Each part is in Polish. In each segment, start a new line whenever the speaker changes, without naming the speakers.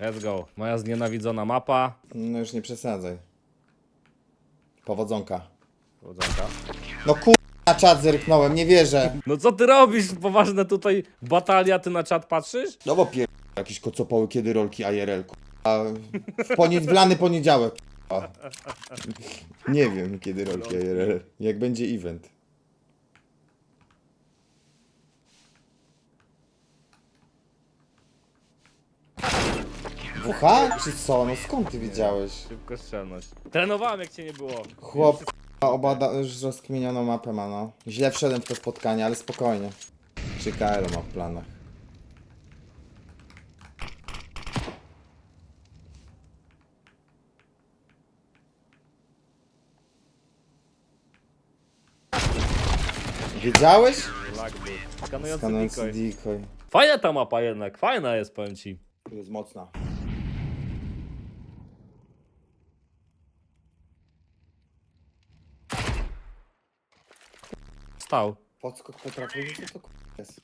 Let's go. Moja znienawidzona mapa.
No już nie przesadzaj. Powodzonka.
Powodzonka.
No kur... na czat zerknąłem, nie wierzę.
No co ty robisz? Poważne tutaj batalia, ty na czat patrzysz?
No bo pier... jakieś kocopoły, kiedy rolki IRL, kurwa. W, ponie... w lany poniedziałek, kurwa. Nie wiem, kiedy rolki IRL. Jak będzie event. WH? Czy co? No skąd ty wiedziałeś?
Szybko strzelność. Trenowałem jak cię nie było.
Chłop, k***a, obada już rozkminioną mapę ma, no. Źle wszedłem w to spotkanie, ale spokojnie. Czy KL ma w planach? Wiedziałeś?
Lag był. Skanujący
Skanujący
decoy.
decoy.
Fajna ta mapa jednak, fajna jest, powiem ci.
Jest mocna.
Stał.
Podskok potrafi, co to k***a jest?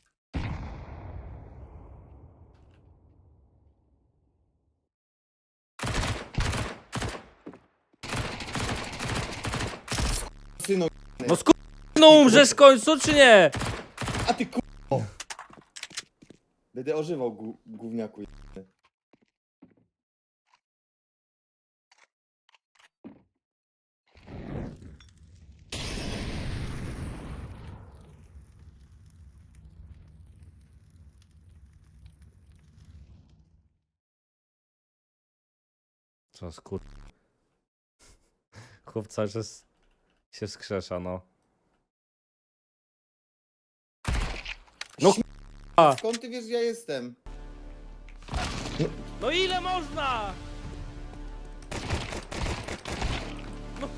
Synu,
No sku... No umrzesz w końcu, czy nie?
a ty k***o! Będę ożywał gó- gówniaku jebany.
Co skur... Chłop cały czas się skrzesza, no. No k***a!
Skąd ty wiesz, że ja jestem?
No ile można? No...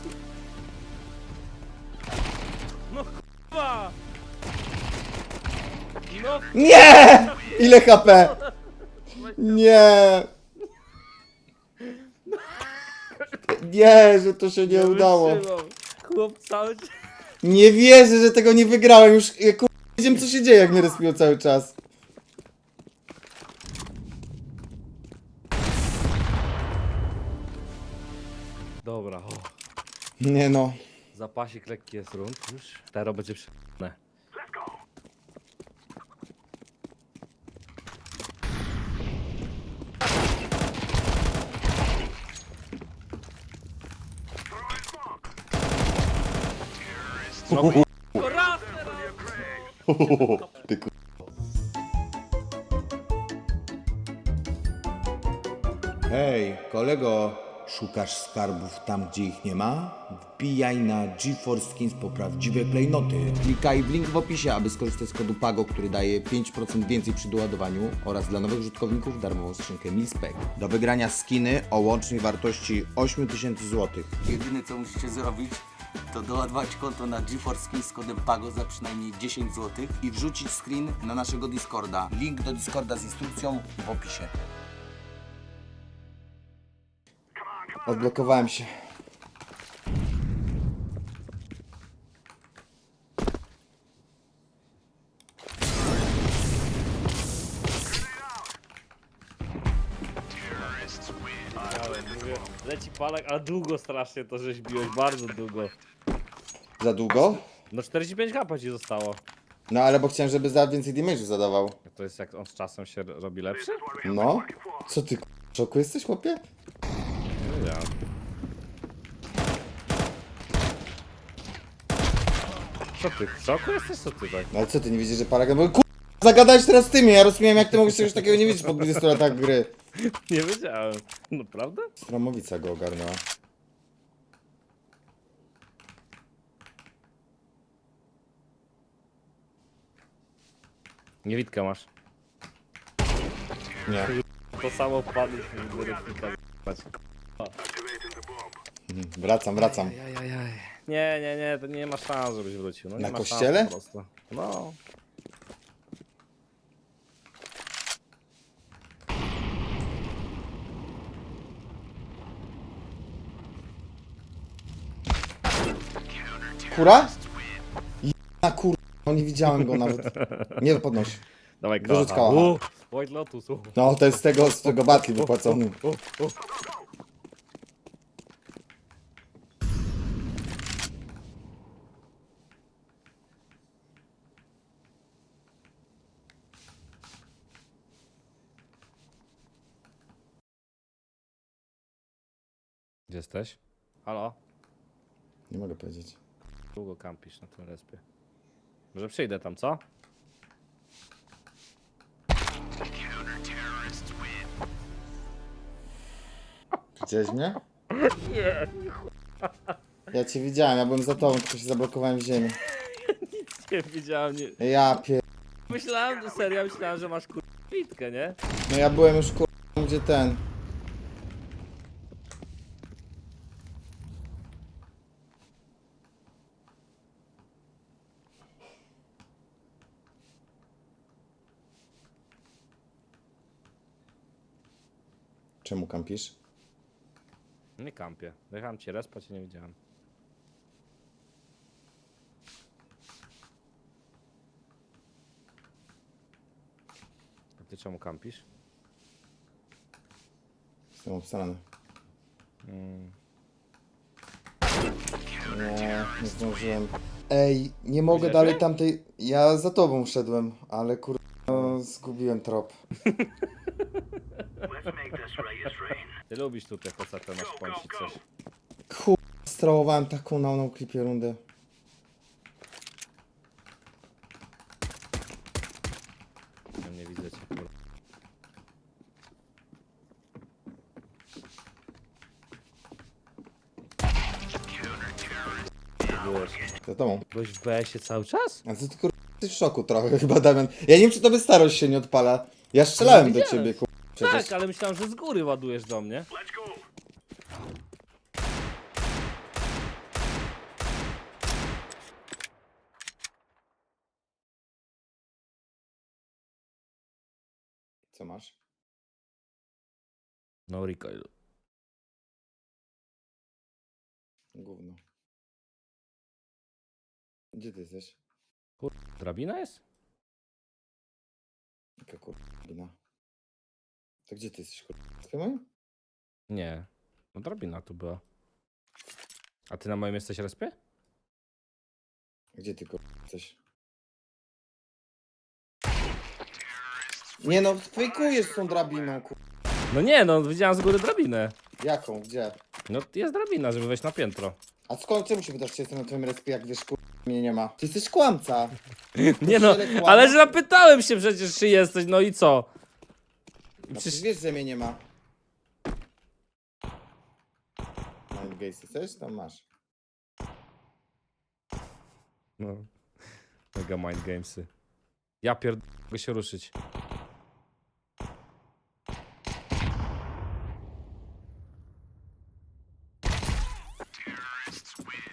No k***a! No
Nie! Ile HP? Nie! Nie, że to się nie udało.
wytrzymam. Chłop cały czas...
Nie wierzę, że tego nie wygrałem. Już kur... wiedziałem co się dzieje, jak mnie respiło cały czas.
Dobra, o.
Nie no.
Zapasik lekki jest rund już. Teraz będzie przy...
Ty kur... Hej, kolego, szukasz skarbów tam, gdzie ich nie ma? Wbijaj na GeForce Skins po prawdziwe klejnoty. Klikaj w link w opisie, aby skorzystać z kodu PAGO, który daje 5% więcej przy doładowaniu oraz dla nowych użytkowników darmową skrzynkę Milspec. Do wygrania skiny o łącznej wartości 8000 zł.
Jedyne co musicie zrobić, to doładować konto na GeForce Skins z kodem PAGO za przynajmniej 10 zł i wrzucić screen na naszego Discorda. Link do Discorda z instrukcją w opisie.
Odblokowałem się.
Leci palek, a długo strasznie to żeś biłeś, bardzo długo.
Za długo?
No 45 HP ci zostało.
No ale bo chciałem, żeby za więcej damage'u zadawał.
To jest jak on z czasem się robi lepszy?
No? Co ty, k***, w szoku jesteś, chłopie?
Nie wiedziałem. Co ty, w szoku jesteś? Co ty tak?
No ale co ty, nie widzisz, że paragon... Bo kur... zagadałeś teraz ty mnie, ja rozumiem, jak ty mogłeś czegoś takiego nie wiedzieć po 20 latach gry.
Nie wiedziałem. Naprawdę?
Ramowica go ogarnęła.
Niewidkę masz.
Nie.
To samo wpadliśmy w wyrywnika.
Mhm, Wracam, wracam.
Nie, nie, nie, to nie ma szans, żebyś wrócił. No, nie
Na
ma
kościele?
Szans po prostu. No.
Kura? Na kur... No nie widziałem go nawet. Nie podnoś.
Dawaj
Wyrzuć
kałacha.
kałacha.
U, White Lotus. u.
No, to jest z tego, z tego batli wypłacony.
U, u. Gdzie jesteś? Halo?
Nie mogę powiedzieć.
Długo kampisz na tym respie. Może przyjdę tam, co?
Widziałeś mnie? Nie. Ja cię widziałem, ja byłem za tobą, tylko się zablokowałem w ziemi.
Nie widziałem, nie...
Ja pier...
Myślałem, serio, myślałem, że masz kurwitkę, nie?
No ja byłem już kur... gdzie ten. Czemu kampisz?
Nie kampię. Dojechałem ci respa, cię nie widziałem. A ty czemu kampisz?
Jestem obstrany.
Mm.
Nie, nie zdążyłem. Ej, nie mogę
Widziałeś
dalej tamtej... Ja za tobą szedłem, ale kur... No, zgubiłem trop.
Ty lubisz tutaj posatę na szponci coś.
Kur... Strołowałem taką na na klipie rundę.
Ja nie widzę cię, kurwa. Byłeś,
Za tobą.
byłeś w BS-ie cały czas?
A co ty kur... Ty w szoku trochę chyba, Damian. Ja nie wiem, czy tobie starość się nie odpala. Ja strzelałem
No,
do ciebie, kur... Przecież.
Tak, ale myślałem, że z góry ładujesz do mnie.
Co masz?
No recoil.
Gówno. Gdzie ty jesteś?
Drabina jest?
Jaka kurwa. To gdzie ty jesteś, kur... W moim?
Nie. No drabina tu była. A ty na moim jesteś respie?
Gdzie ty kur... jesteś? Nie no, fejkujesz z tą drabiną, kur...
No nie, no widziałem z góry drabinę.
Jaką? Gdzie?
No jest drabina, żeby wejść na piętro.
A skąd czemu się pytasz, czy jestem na twoim respie, jak wiesz, kur... mnie nie ma? Ty jesteś kłamca.
Nie no, ale że zapytałem się przecież, czy jesteś, no i co?
No
Przecież-
wiesz, że mnie nie ma. Gaze chcesz? Tam masz.
No. Mega mind gamesy. Ja pierd... mogę się ruszyć.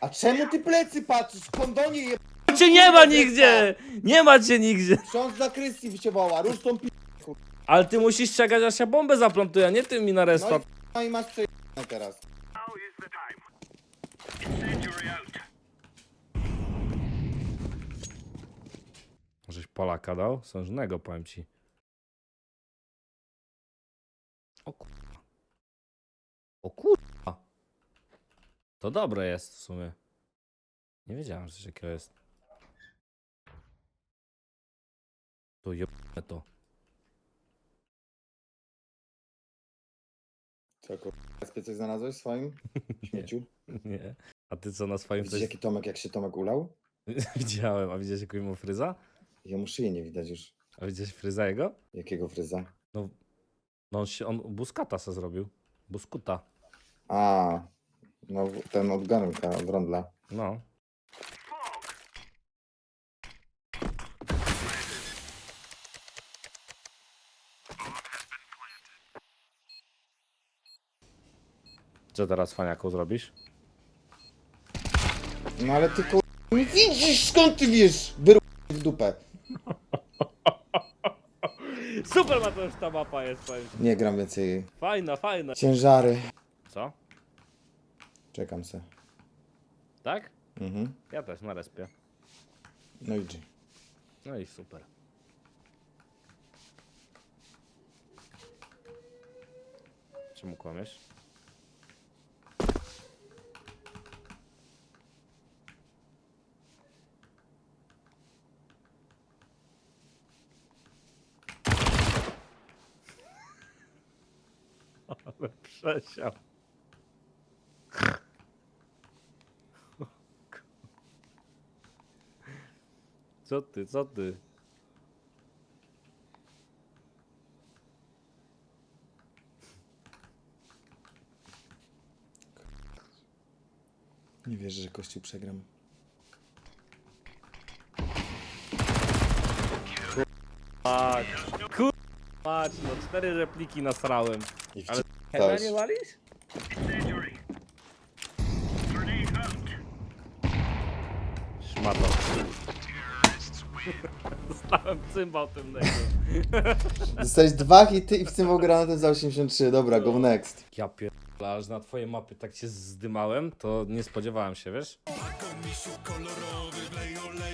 A czemu ty plecy patrzysz? Kondonie je...
Cię nie ma nigdzie! Nie ma cię nigdzie!
Ksiądz za Krysti woła, rusz tą pi...
Ale ty musisz czekać, aż ja bombę zaplantuję, a nie ty mi na
No
respa.
i, no i masz przejebane teraz.
Żeś Polaka dał? Sążnego, powiem ci. O kurwa. O kurwa. To dobre jest w sumie. Nie wiedziałem, że coś takiego jest. To jebane to.
Co, kur... respie coś znalazłeś w swoim śmieciu?
Nie. A ty co na swoim
Widzisz
coś...
jaki Tomek, jak się Tomek ulał?
Widziałem, a widziałeś jaką mu fryza?
Jemu szyję nie widać już.
A widziałeś fryza jego?
Jakiego fryza?
No, no on się, on buskata se zrobił. Buskuta.
A, no ten od garnka, od rondla.
No. Co teraz, faniaku, zrobisz?
No ale ty widzisz, skąd ty wiesz? Wyru... w dupę.
Super ma też ta mapa jest, powiem.
Nie gram więcej.
Fajna, fajna.
Ciężary.
Co?
Czekam se.
Tak?
Mhm.
Ja też na respie.
No i G.
No i super. Czemu kłamiesz? Przesiał. Co ty, co ty?
Nie wierzę, że kościół przegram.
Mać, kur... Mać, no cztery repliki nasrałem.
I
Ale
Ale
chyba nie walisz? Szmato. Dostałem cymbał temnego.
Dostałeś dwa hity i w tym granatem za 83. Dobra, go next.
Ja pierdolę, aż na twoje mapy tak się zdymałem, to nie spodziewałem się, wiesz?
Misiu kolorowy, do głowy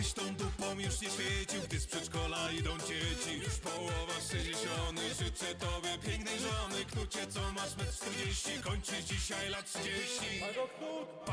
Byś tą dupą już nie świecił, gdy z przedszkola idą dzieci. Już połowa sześćdziesiąty, życzę tobie pięknej żony. Knucie co masz metr 40, kończysz dzisiaj lat 30